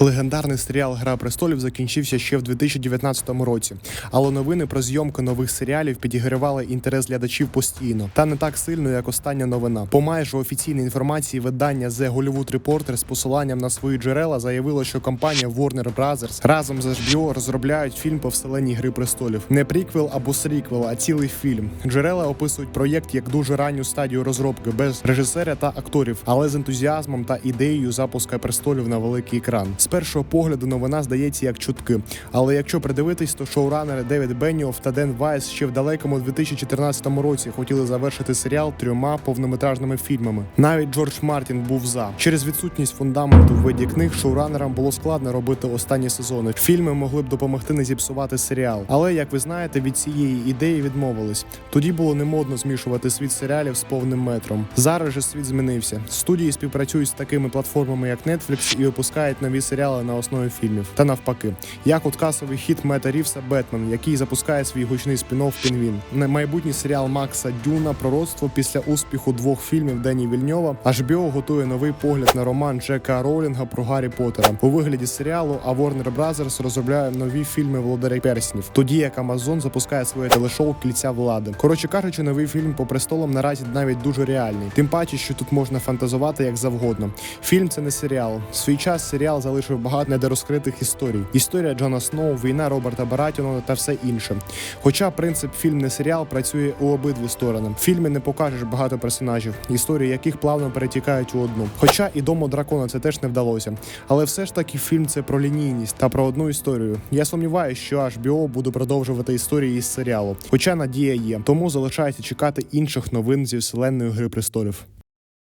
Легендарний серіал Гра престолів закінчився ще в 2019 році, але новини про зйомку нових серіалів підігрівали інтерес глядачів постійно, та не так сильно, як остання новина. По майже офіційній інформації видання The Hollywood Reporter з посиланням на свої джерела заявило, що компанія Warner Brothers разом з HBO розробляють фільм по вселенній Гри престолів. Не приквел або сріквел, а цілий фільм. Джерела описують проєкт як дуже ранню стадію розробки без режисера та акторів, але з ентузіазмом та ідеєю запуска престолів на великий екран. З першого погляду новина здається як чутки. Але якщо придивитись, то шоуранери Девід Бенніоф та Ден Вайс ще в далекому 2014 році хотіли завершити серіал трьома повнометражними фільмами. Навіть Джордж Мартін був за через відсутність фундаменту в виді книг. Шоуранерам було складно робити останні сезони. Фільми могли б допомогти не зіпсувати серіал. Але як ви знаєте, від цієї ідеї відмовились. Тоді було не модно змішувати світ серіалів з повним метром. Зараз же світ змінився. Студії співпрацюють з такими платформами, як Netflix, і випускають нові серіали на основі фільмів. Та навпаки, як от касовий хіт Мета Рівса Бетмен, який запускає свій гучний спін-офф Пінгвін. Майбутній серіал Макса Дюна Пророцтво після успіху двох фільмів Дені Вільньова. HBO готує новий погляд на роман Джека Роулінга про Гаррі Поттера у вигляді серіалу. А Warner Brothers розробляє нові фільми Володаря Перснів. Тоді як Amazon запускає своє телешоу Кільця влади. Коротше кажучи, новий фільм по престолам наразі навіть дуже реальний. Тим паче, що тут можна фантазувати як завгодно. Фільм це не серіал. В свій час серіал залишив багато недорозкритих історій. Історія Джона Сноу, війна Роберта Баратіона та все інше. Хоча принцип фільм не серіал працює у обидві сторони. В фільмі не покажеш багато персонажів, історії яких плавно перетікають у одну. Хоча і дому дракона це теж не вдалося. Але все ж таки фільм це про лінійність та про одну історію. Я сумніваюся, що HBO буде продовжувати історії із серіалу. Хоча надія є, тому залишається чекати інших новин зі вселенної Гри престолів.